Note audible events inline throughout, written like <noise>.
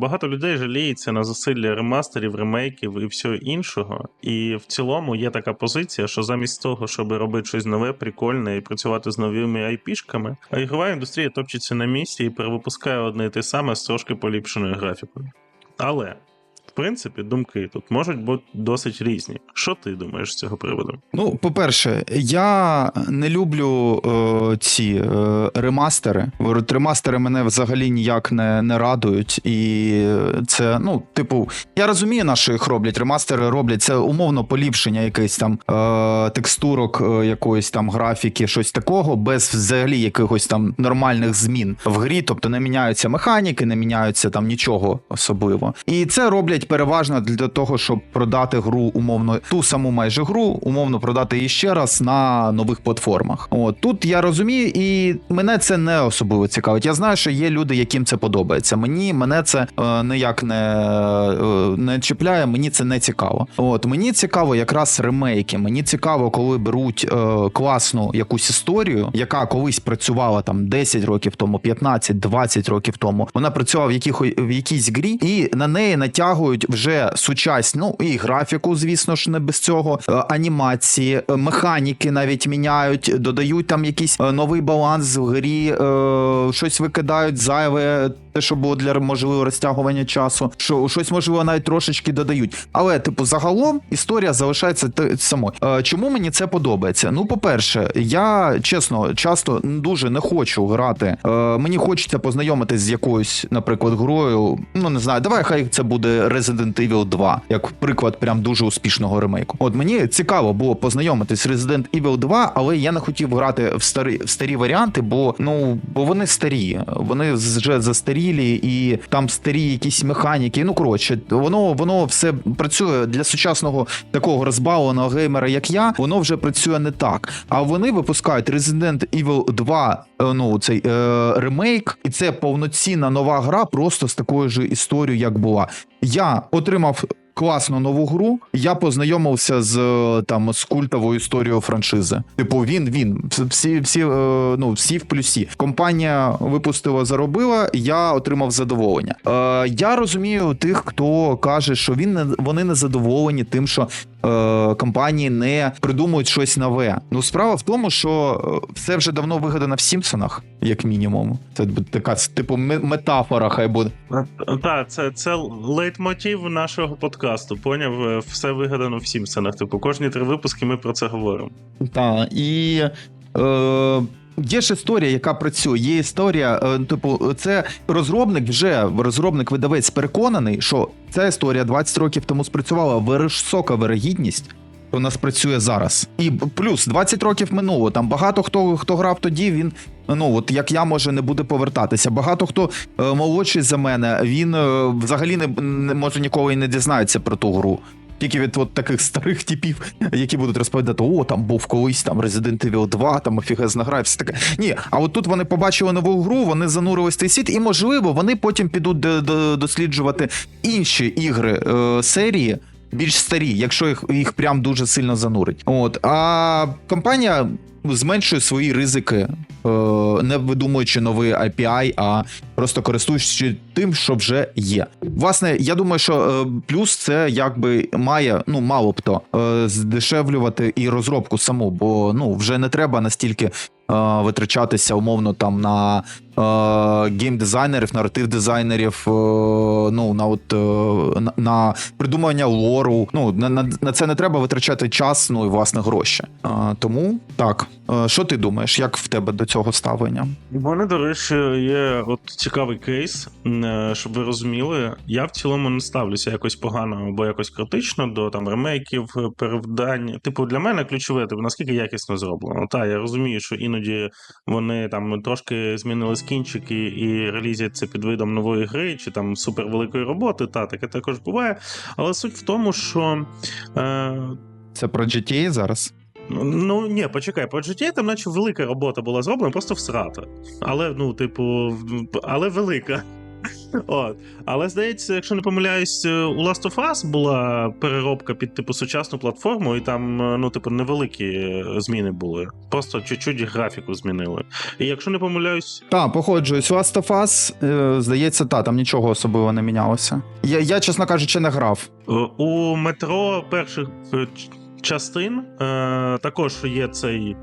Багато людей жаліється на зусилля ремастерів, ремейків і всього іншого. І в цілому є така позиція, що замість того, щоб робити щось нове, прикольне і працювати з новими айпішками, а ігрова індустрія топчеться на місці і перевипускає одне і те саме з трошки поліпшеною графікою. Але. Принципі, думки тут можуть бути досить різні. Що ти думаєш з цього приводу? Ну, по-перше, я не люблю е, ці е, ремастери. Ремастери мене взагалі ніяк не, не радують. І це, ну, типу, я розумію, на що їх роблять. Ремастери роблять це умовно поліпшення якихось там е, текстурок, е, якоїсь там графіки, щось такого, без взагалі якихось там нормальних змін в грі. Тобто не міняються механіки, не міняються там нічого особливо. І це роблять переважно для того, щоб продати гру умовно ту саму майже гру, умовно продати її ще раз на нових платформах. От тут я розумію, і мене це не особливо цікавить. Я знаю, що є люди, яким це подобається. Мені мене це е, ніяк не, е, не чіпляє, мені це не цікаво. От мені цікаво якраз ремейки. Мені цікаво, коли беруть е, класну якусь історію, яка колись працювала там 10 років тому, 15, 20 років тому. Вона працювала в яких в якійсь грі, і на неї натягують вже сучасні, ну і графіку, звісно ж, не без цього. е, Анімації, е, механіки навіть міняють, додають там якийсь е, новий баланс в грі, щось викидають зайве. Те, що було для можливо розтягування часу, що щось можливо навіть трошечки додають. Але, типу, загалом історія залишається самою. Чому мені це подобається? Ну, по-перше, я чесно часто дуже не хочу грати. Мені хочеться познайомитись з якоюсь, наприклад, грою. Ну не знаю, давай хай це буде Resident Evil 2, як приклад прям дуже успішного ремейку. От мені цікаво було познайомитись з Resident Evil 2, але я не хотів грати в старі в старі варіанти, бо ну бо вони старі, вони вже застарілі, і там старі якісь механіки. Ну коротше, воно воно все працює для сучасного такого розбавленого геймера, як я. Воно вже працює не так. А вони випускають Resident Evil 2, е, ну цей е, ремейк, і це повноцінна нова гра, просто з такою ж історією, як була. Я отримав. Класну нову гру. Я познайомився з е, там з культовою історією франшизи. Типу, він він всі, всі, е, ну всі в плюсі. Компанія випустила, заробила. Я отримав задоволення. Е, я розумію тих, хто каже, що він не вони не задоволені тим, що е, компанії не придумують щось нове. Ну справа в тому, що все вже давно вигадано в Сімпсонах, як мінімум. Це така типу метафора, хай буде. Так, це, це лейтмотив нашого подкасту. Поняв? Е, Все вигадано в Сімпсонах. Типу, кожні три випуски ми про це говоримо. Так, і. Е... Є ж історія, яка працює. Є історія, е, типу, це розробник вже розробник видавець переконаний, що ця історія 20 років тому спрацювала висока вирогідність. У нас працює зараз, і плюс 20 років минуло. Там багато хто хто грав тоді. Він ну от як я може не буде повертатися. Багато хто е, молодший за мене. Він е, взагалі не, не може ніколи і не дізнається про ту гру. Тільки від от таких старих типів, які будуть розповідати, о, там був колись там Resident Evil 2, там офігезна гра, і все таке. Ні, а от тут вони побачили нову гру, вони занурились в цей світ, і можливо вони потім підуть до- до- досліджувати інші ігри е, серії. Більш старі, якщо їх їх прям дуже сильно занурить. От а компанія зменшує свої ризики, е, не видумуючи новий API, а просто користуючись тим, що вже є. Власне, я думаю, що е, плюс це якби має, ну мало б то е, здешевлювати і розробку саму, бо ну вже не треба настільки витрачатися умовно там на е, геймдизайнерів, наратив-дизайнерів, е, ну на от е, на, на придумання лору. Ну на, на, на це не треба витрачати час, ну і власне гроші. Е, тому так, Е, що ти думаєш, як в тебе до цього ставлення? У мене, до речі, є от цікавий кейс, е, щоб ви розуміли. Я в цілому не ставлюся якось погано або якось критично до там ремейків, е, перевдань. Типу, для мене ключове, типу, наскільки якісно зроблено. Та я розумію, що іноді вони там трошки змінили скінчики і релізять це під видом нової гри чи там супервеликої роботи. Та таке також буває. Але суть в тому, що. Е, Це про GTA зараз? Ну ні, почекай, по GTA там наче велика робота була зроблена, просто всрата. Але, ну, типу, але велика. <laughs> От. Але здається, якщо не помиляюсь, у Last of Us була переробка під типу сучасну платформу, і там, е, ну, типу, невеликі е, зміни були. Просто чуть-чуть графіку змінили. І якщо не помиляюсь, Та, походжуюсь. Last of Us, е, здається, та, там нічого особливо не мінялося. Я, я, чесно кажучи, не грав. Е, У метро перших е, частин е, також є цей е,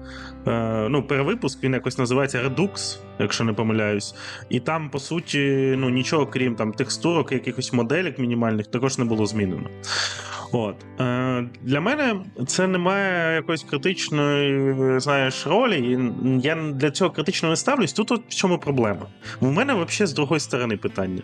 ну, перевипуск, він якось називається Redux, якщо не помиляюсь. І там, по суті, ну, нічого крім там текстурок, якихось моделек мінімальних, також не було змінено. От. Е, для мене це не має якоїсь критичної, знаєш, ролі. Я для цього критично не ставлюсь. Тут от в чому проблема. У мене взагалі з другої сторони питання.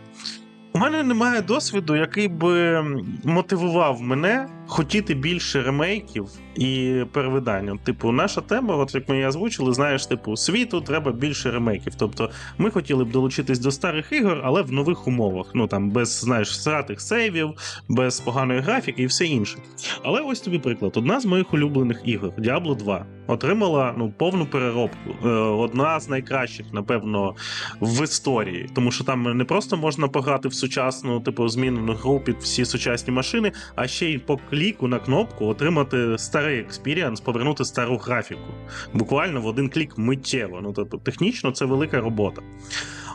У мене немає досвіду, який би мотивував мене хотіти більше ремейків і перевидань. Типу, наша тема, от як ми її озвучили, знаєш, типу, світу треба більше ремейків. Тобто, ми хотіли б долучитись до старих ігор, але в нових умовах. Ну там без знаєш сратих сейвів, без поганої графіки і все інше. Але ось тобі приклад: одна з моїх улюблених ігор Diablo 2 отримала ну повну переробку. Е, одна з найкращих, напевно, в історії, тому що там не просто можна пограти в сучасну, типу, змінену гру під всі сучасні машини, а ще й по кліку на кнопку отримати старий експіріанс, повернути стару графіку. Буквально в один клік миттєво. Ну тобто технічно це велика робота.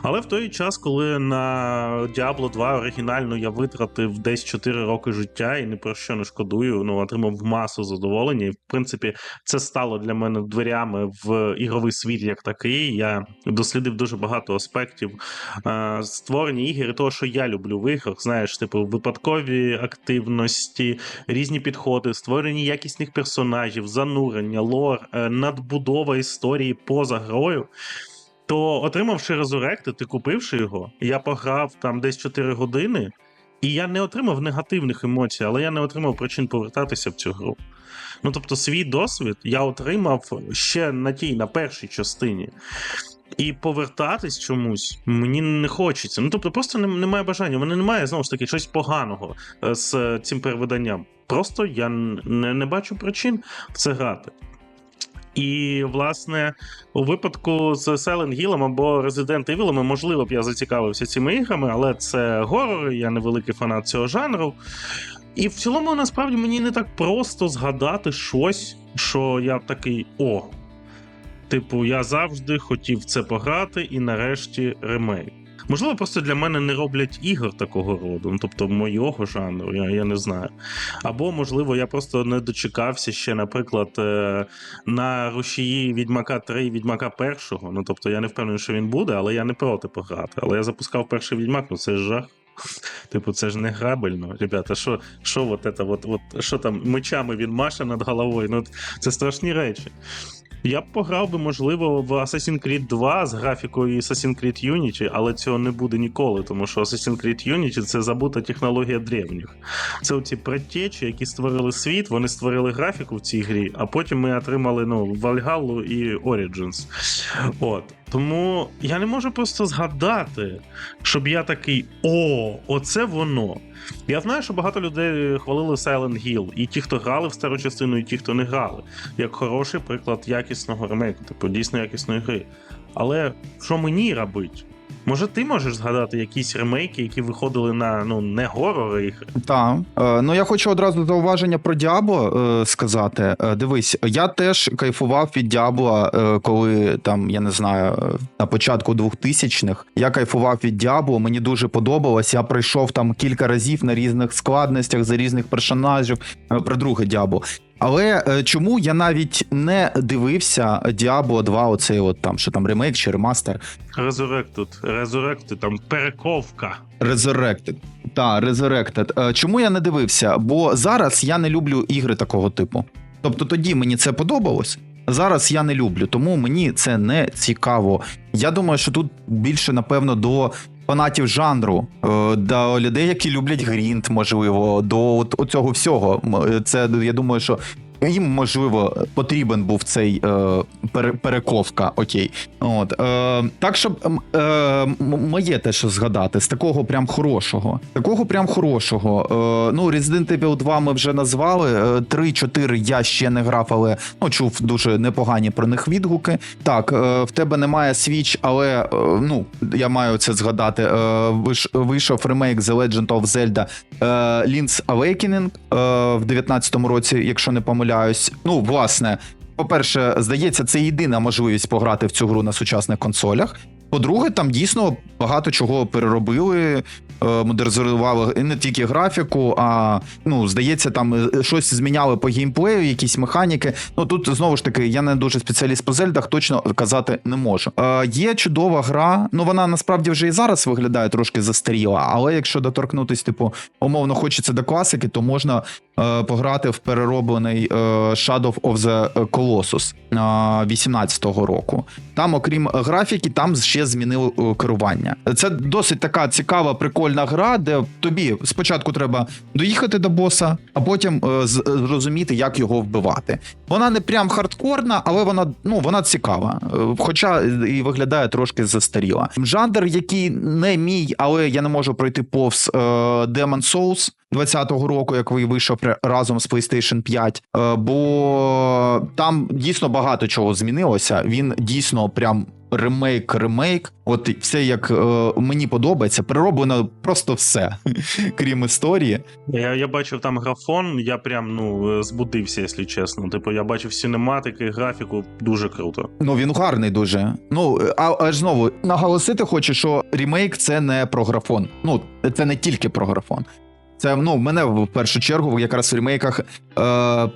Але в той час, коли на Diablo 2 оригінально я витратив десь 4 роки життя і ні про що не шкодую, ну отримав масу задоволення. І в принципі, це стало для мене дверями в ігровий світ як такий. Я дослідив дуже багато аспектів е, створення ігор того, що я люблю в іграх. Знаєш, типу випадкові активності, різні підходи, створення якісних персонажів, занурення, лор, е, надбудова історії поза грою. То, отримавши Resurrected і купивши його, я пограв там десь 4 години, і я не отримав негативних емоцій, але я не отримав причин повертатися в цю гру. Ну тобто, свій досвід я отримав ще на тій, на першій частині. І повертатись чомусь мені не хочеться. Ну тобто, просто немає бажання. У мене немає знову ж таки щось поганого е, з цим перевиданням. Просто я не, не бачу причин в це грати. І, власне, у випадку з Silent Hill або Resident Evil, можливо б я зацікавився цими іграми, але це горори, я не великий фанат цього жанру. І в цілому, насправді, мені не так просто згадати щось, що я такий о. Типу, я завжди хотів це пограти, і нарешті ремейк. Можливо, просто для мене не роблять ігор такого роду, ну тобто моєго жанру, я, я не знаю. Або, можливо, я просто не дочекався ще, наприклад, е, на рушії Відьмака 3 Відьмака 1. Ну тобто я не впевнений, що він буде, але я не проти пограти. Але я запускав перший відьмак, ну це ж жах. <laughs> Типу, це ж не грабельно. Ребята, що, що от это, от, от, що там мечами він маше над головою? Ну, це страшні речі. Я б пограв би, можливо, в Assassin's Creed 2 з графікою Assassin's Creed Unity, але цього не буде ніколи, тому що Assassin's Creed Unity це забута технологія древніх. Це оці предтечі, які створили світ, вони створили графіку в цій грі, а потім ми отримали ну, Valhalla і Origins. От. Тому я не можу просто згадати, щоб я такий: о, оце воно. Я знаю, що багато людей хвалили Silent Hill, і ті, хто грали в стару частину, і ті, хто не грали, як хороший приклад якісного ремейку, типу дійсно якісної гри. Але що мені робить? Може, ти можеш згадати якісь ремейки, які виходили на ну не горори ігри? Так. Е, ну я хочу одразу зауваження про Діабло е, сказати. Е, дивись, я теж кайфував від Діабло, е, коли там, я не знаю, на початку 2000-х. Я кайфував від Діабло, мені дуже подобалось. Я пройшов там кілька разів на різних складностях за різних персонажів е, про друге Діабло. Але е, чому я навіть не дивився Діабло 2, оцей от там, що там ремейк чи ремастер, Resurrected, Resurrected, там перековка. Resurrected. Та, Resurrected. Е, Чому я не дивився? Бо зараз я не люблю ігри такого типу. Тобто тоді мені це подобалось. Зараз я не люблю, тому мені це не цікаво. Я думаю, що тут більше, напевно, до фанатів жанру, е, до людей, які люблять грінт, можливо, до от, оцього всього. Е, Це я думаю, що їм можливо потрібен був цей е, пере, перековка. Окей. От е, так, щоб е, моє те, що згадати, з такого прям хорошого. Такого прям хорошого. Е, ну, Resident Evil 2 ми вже назвали. е, 3-4 я ще не грав, але ну, чув дуже непогані про них відгуки. Так, е, в тебе немає Switch, але е, ну я маю це згадати. Е, виш- вийшов ремейк The Legend of Zelda е, Link's Awakening е, в 19-му році, якщо не помиляюсь. Ну, власне, по-перше, здається, це єдина можливість пограти в цю гру на сучасних консолях. По-друге, там дійсно багато чого переробили, е, модернізували не тільки графіку, а ну, здається, там е, щось зміняли по геймплею, якісь механіки. Ну тут знову ж таки, я не дуже спеціаліст по зельдах, точно казати не можу. Е, є чудова гра. Ну вона насправді вже і зараз виглядає трошки застаріла, але якщо доторкнутись, типу, умовно хочеться до класики, то можна пограти в перероблений е, Shadow of the Colossus е, 18-го року. Там, окрім графіки, там ще змінили е, керування. Це досить така цікава, прикольна гра, де тобі спочатку треба доїхати до боса, а потім е, зрозуміти, як його вбивати. Вона не прям хардкорна, але вона ну вона цікава. Е, Хоча і виглядає трошки застаріла. Жанр, який не мій, але я не можу пройти повз е, Demon Souls 20-го року, як ви вийшов разом з PlayStation 5. Е, бо там дійсно багато чого змінилося. Він дійсно прям. Ремейк, ремейк, от все як е, мені подобається, перероблено просто все, <laughs> крім історії. Я, я бачив там графон, я прям ну збудився, якщо чесно. Типу, я бачив синематики, графіку, дуже круто. Ну він гарний дуже. Ну а аж знову наголосити хочу, що ремейк це не про графон. Ну це не тільки про графон. Це ну мене в першу чергу якраз в ремейках е,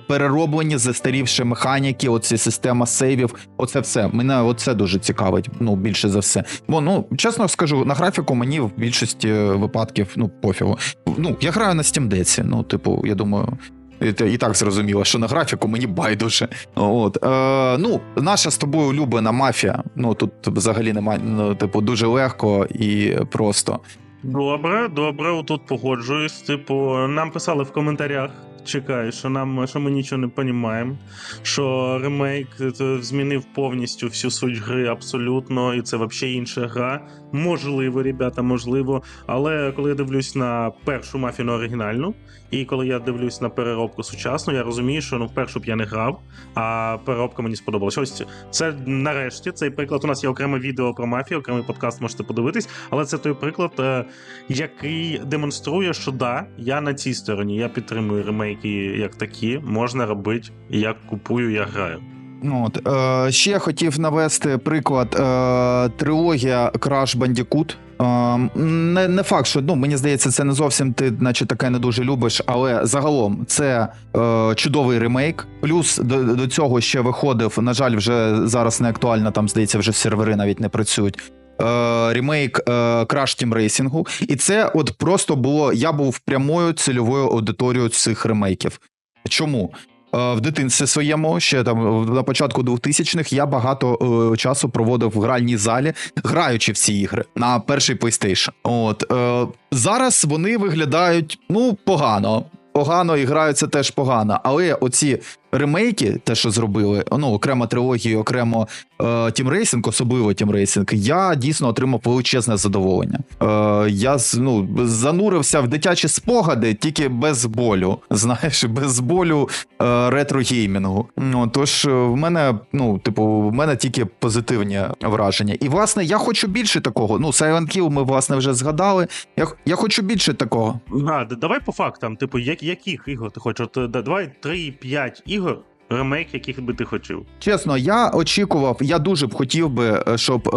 перероблені застарівші механіки, оці система сейвів. Оце все. Мене оце дуже цікавить. Ну більше за все. Бо ну чесно скажу, на графіку мені в більшості випадків ну пофігу. Ну я граю на Steam Deck, Ну, типу, я думаю. І так зрозуміло, що на графіку мені байдуже. От е, ну, наша з тобою улюблена мафія. Ну тут взагалі немає, ну, типу, дуже легко і просто. Добре, добре, тут погоджуюсь. Типу, нам писали в коментарях. Чекай, що нам що ми нічого не розуміємо, що ремейк е, змінив повністю всю суть гри абсолютно, і це взагалі інша гра. Можливо, ребята, можливо. Але коли я дивлюсь на першу мафіну оригінальну, і коли я дивлюсь на переробку сучасну, я розумію, що ну в першу б я не грав, а переробка мені сподобалася. Ось це нарешті цей приклад. У нас є окреме відео про мафію, окремий подкаст можете подивитись, але це той приклад, е, який демонструє, що да, я на цій стороні, я підтримую ремейки як такі, можна робити, я купую, я граю. Ну, От, е, ще хотів навести приклад е, трилогія Crash Bandicoot. Е, не, не факт, що ну, мені здається, це не зовсім ти, наче таке не дуже любиш, але загалом це е, чудовий ремейк. Плюс до, до цього ще виходив. На жаль, вже зараз не актуально, там здається, вже сервери навіть не працюють. Е, ремейк е, Crash Team Racing. І це от просто було. Я був прямою цільовою аудиторією цих ремейків. Чому? Е, В дитинстві своєму, ще там на початку 2000-х, я багато е, часу проводив в гральній залі, граючи в ці ігри на перший PlayStation. От е, зараз вони виглядають ну погано. Погано і граються теж погано. Але оці ремейки, те, що зробили, ну окремо трилогії, окремо е, Team особливо Team Racing, я дійсно отримав величезне задоволення. Е, я ну, занурився в дитячі спогади, тільки без болю. <laughs> Знаєш, без болю е, ретро-геймінгу. Ну, тож е, в мене, ну, типу, в мене тільки позитивні враження. І власне я хочу більше такого. Ну, Silent Hill ми власне вже згадали. Я, я хочу більше такого. А, давай по фактам, типу, як, яких ігор ти хочеш? От, да- давай 3-5 ігор, ремейк, яких би ти хотів. Чесно, я очікував, я дуже б хотів би, е, щоб е,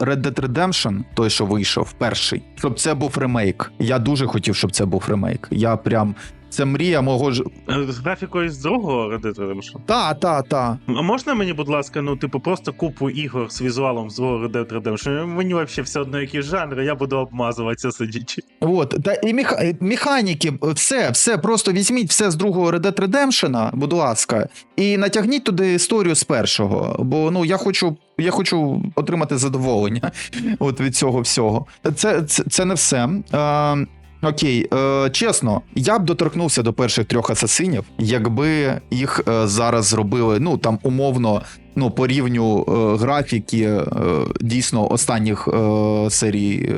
Red Dead Redemption, той, що вийшов, перший, щоб це був ремейк. Я дуже хотів, щоб це був ремейк. Я прям. Це мрія мого ж. Е, З графікою з другого Dead Redemption? Та, та, та. А можна мені, будь ласка, ну, типу, просто купу ігор з візуалом з Red Dead Redemption? Мені взагалі все одно які жанри, я буду обмазуватися сидячи. От, та і меха... е, механіки, все, все, просто візьміть все з другого Red Dead Redemption, будь ласка, і натягніть туди історію з першого. Бо ну я хочу. Я хочу отримати задоволення <laughs> от від цього всього. Це, це, це не все. Е, Окей, е, чесно, я б доторкнувся до перших трьох асасинів, якби їх е, зараз зробили, ну там умовно, ну по рівню е, графіки, е, дійсно останніх е, серій,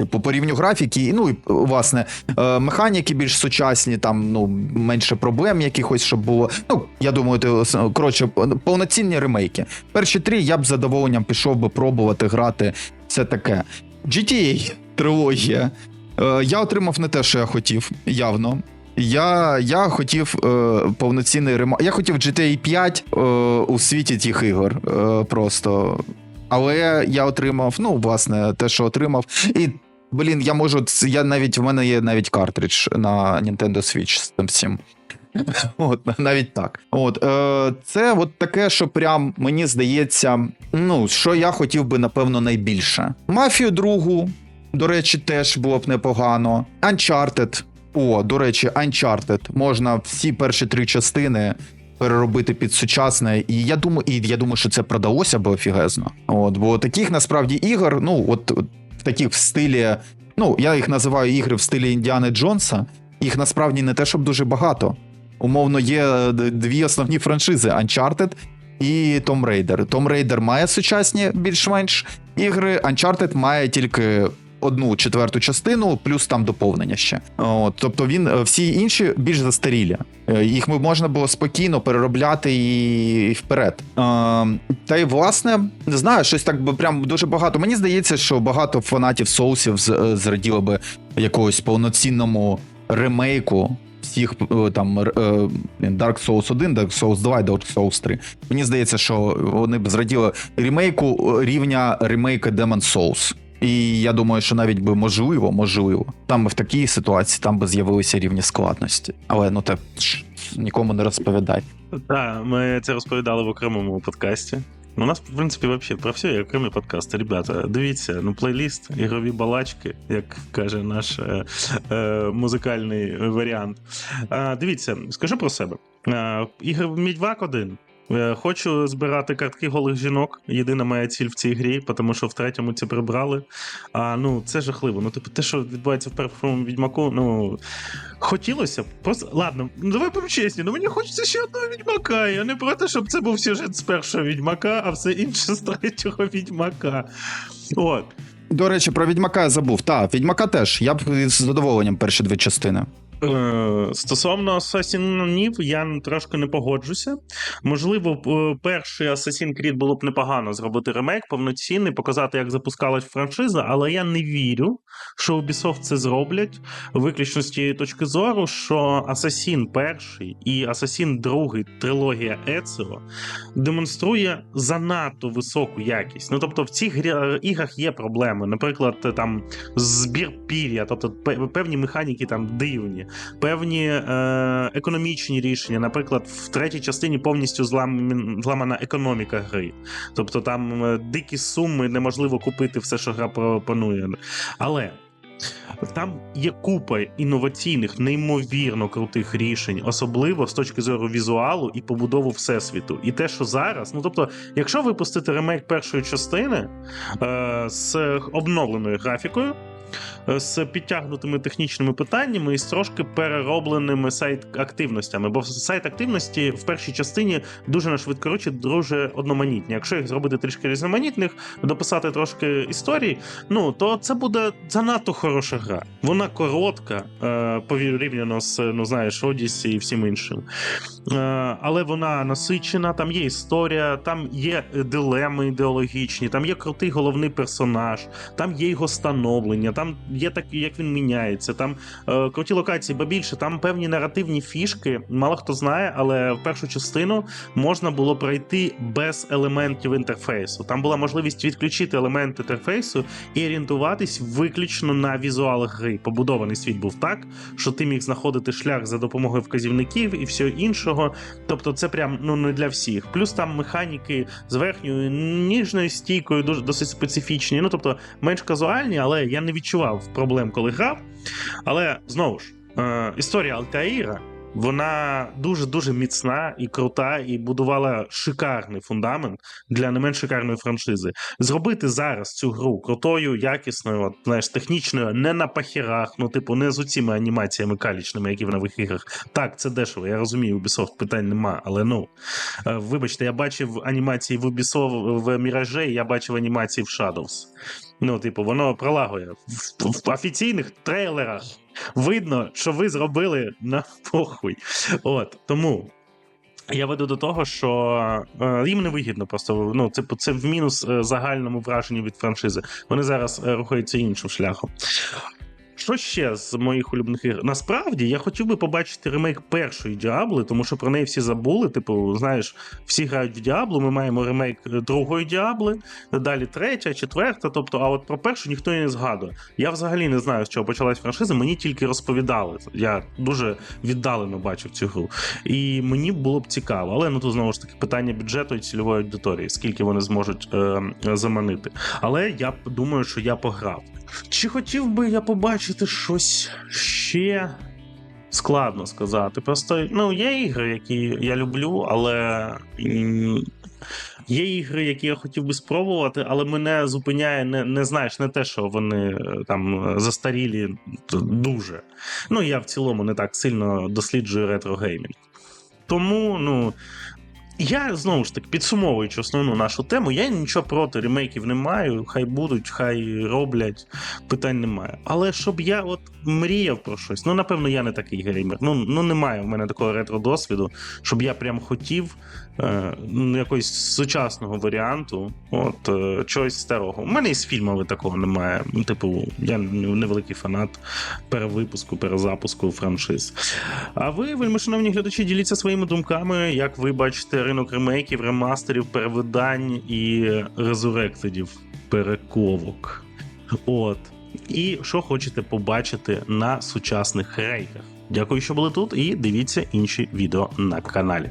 е, по, по рівню графіки, ну і власне е, механіки більш сучасні, там ну менше проблем якихось, щоб було. Ну я думаю, ти коротше, повноцінні ремейки. Перші три я б з задоволенням пішов би пробувати грати. Це таке. GTA трилогія. Е, я отримав не те, що я хотів, явно. Я, я хотів е, повноцінний ремонт. Я хотів GTA 5 е, у світі тих ігор. Е, просто. Але я отримав, ну, власне, те, що отримав. І, блін, я можу. Я навіть в мене є навіть картридж на Nintendo Switch з тим всім. <laughs> От, навіть так. От, е, це от таке, що прям мені здається, ну, що я хотів би, напевно, найбільше. Мафію другу, до речі, теж було б непогано. Uncharted. О, до речі, Uncharted. Можна всі перші три частини переробити під сучасне. І я думаю, і я думаю, що це продалося б офігезно. От, бо таких насправді ігор, ну, от, от таких в стилі. Ну, я їх називаю ігри в стилі Індіани Джонса. Їх насправді не те, щоб дуже багато. Умовно, є дві основні франшизи: Uncharted і Tomb Raider. Tomb Raider має сучасні більш-менш ігри, Uncharted має тільки одну четверту частину, плюс там доповнення ще. От, тобто він е, всі інші більш застарілі. Е, Їх можна було спокійно переробляти і, вперед. Е, та й власне, не знаю, щось так би прям дуже багато. Мені здається, що багато фанатів соусів зраділо би якогось повноцінному ремейку. Всіх там Dark Souls 1, Dark Souls 2 і Dark Souls 3. Мені здається, що вони б зраділи ремейку рівня ремейка Demon Souls. І я думаю, що навіть би можливо, можливо, там в такій ситуації там би з'явилися рівні складності. Але ну те ж, нікому не розповідай. Так, ми це розповідали в окремому подкасті. Ну, У нас, в принципі, вообще про все є окремі подкасти. Ребята, дивіться, ну, плейліст, ігрові балачки, як каже наш е, е, музикальний варіант. А, дивіться, скажу про себе. Мідвак 1. Е, Хочу збирати картки голих жінок. Єдина моя ціль в цій грі, тому що в третьому це прибрали. А ну це жахливо. Ну, типу, те, що відбувається в першому відьмаку, ну хотілося б. Просто ладно, ну давай будемо чесні. Ну мені хочеться ще одного відьмака. Я не проти, щоб це був сюжет з першого відьмака, а все інше <laughs> з третього відьмака. От. До речі, про Відьмака я забув. Так, Відьмака теж. Я б з задоволенням перші дві частини. Е, Стосовно Assassin'ів, я трошки не погоджуся. Можливо, перший Assassin's Creed було б непогано зробити ремейк, повноцінний, показати, як запускалась франшиза, але я не вірю, що Ubisoft це зроблять виключно з тієї точки зору, що Assassin перший і Assassin другий трилогія Ezio демонструє занадто високу якість. Ну тобто, в цих іграх є проблеми. Наприклад, там збір пір'я, тобто певні механіки там дивні певні е, економічні рішення. Наприклад, в третій частині повністю злам, зламана економіка гри. Тобто там е, дикі суми неможливо купити все, що гра пропонує. Але. Там є купа інноваційних, неймовірно крутих рішень, особливо з точки зору візуалу і побудову всесвіту. І те, що зараз, ну тобто, якщо випустити ремейк першої частини е, з обновленою графікою, з підтягнутими технічними питаннями і з трошки переробленими сайт-активностями. Бо сайт-активності в першій частині дуже на швидкоручі, дуже одноманітні. Якщо їх зробити трішки різноманітних, дописати трошки історій, ну то це буде занадто хороша гра. Вона коротка, е, порівняно з ну знаєш, Одіссі і всім іншим. Е, але вона насичена, там є історія, там є дилеми ідеологічні, там є крутий головний персонаж, там є його становлення, там є так, як він міняється, там е, круті локації, бо більше, там певні наративні фішки. Мало хто знає, але в першу частину можна було пройти без елементів інтерфейсу. Там була можливість відключити елемент інтерфейсу і орієнтуватись виключно на візуал гри. Побудований світ був так, що ти міг знаходити шлях за допомогою вказівників і всього іншого. Тобто, це прям ну не для всіх. Плюс там механіки з верхньою ніжною стійкою, дуже досить специфічні. Ну тобто менш казуальні, але я не відчував проблем, коли грав. Але знову ж, е, історія Алтаїра Вона дуже дуже міцна і крута, і будувала шикарний фундамент для не менш шикарної франшизи. Зробити зараз цю гру крутою, якісною, от, знаєш, технічною, не на пахірах, ну, типу, не з оціми анімаціями калічними, які в нових іграх. Так, це дешево. Я розумію, Ubisoft питань нема, але ну е, вибачте, я бачив анімації в Ubisoft в Mirage, я бачив анімації в Shadows. Ну, типу, воно пролагує в, в офіційних трейлерах. Видно, що ви зробили на похуй. От тому. Я веду до того, що е, їм не вигідно просто ну, це, це в мінус е, загальному враженню від франшизи. Вони зараз е, рухаються іншим шляхом. Що ще з моїх улюблених ігор? Насправді я хотів би побачити ремейк першої Діабли, тому що про неї всі забули. Типу, знаєш, всі грають в Діаблу. Ми маємо ремейк другої Діабли, далі третя, четверта. Тобто, а от про першу ніхто і не згадує. Я взагалі не знаю, з чого почалась франшиза. Мені тільки розповідали. Я дуже віддалено бачив цю гру. І мені було б цікаво, але ну тут знову ж таки питання бюджету і цільової аудиторії, скільки вони зможуть е, заманити. Але я думаю, що я пограв. Чи хотів би я побачити щось ще? Складно сказати. Просто ну, є ігри, які я люблю, але є ігри, які я хотів би спробувати, але мене зупиняє не, не знаєш, не те, що вони е, там застарілі дуже. Ну, я в цілому не так сильно досліджую ретро-геймінг. Тому, ну. Я знову ж таки підсумовуючи основну нашу тему, я нічого проти ремейків не маю. Хай будуть, хай роблять, питань немає. Але щоб я от мріяв про щось, ну напевно, я не такий геймер. Ну, ну немає в мене такого ретро-досвіду, щоб я прям хотів е, ну, якогось сучасного варіанту, от е, чогось старого. У мене і з фільмами такого немає. Ну, Типу, я невеликий фанат перевипуску, перезапуску франшиз. А ви, вельми шановні глядачі, діліться своїми думками, як ви бачите ринок ремейків, ремастерів, перевидань і резуректедів, перековок. От. І що хочете побачити на сучасних рейках. Дякую, що були тут, і дивіться інші відео на каналі.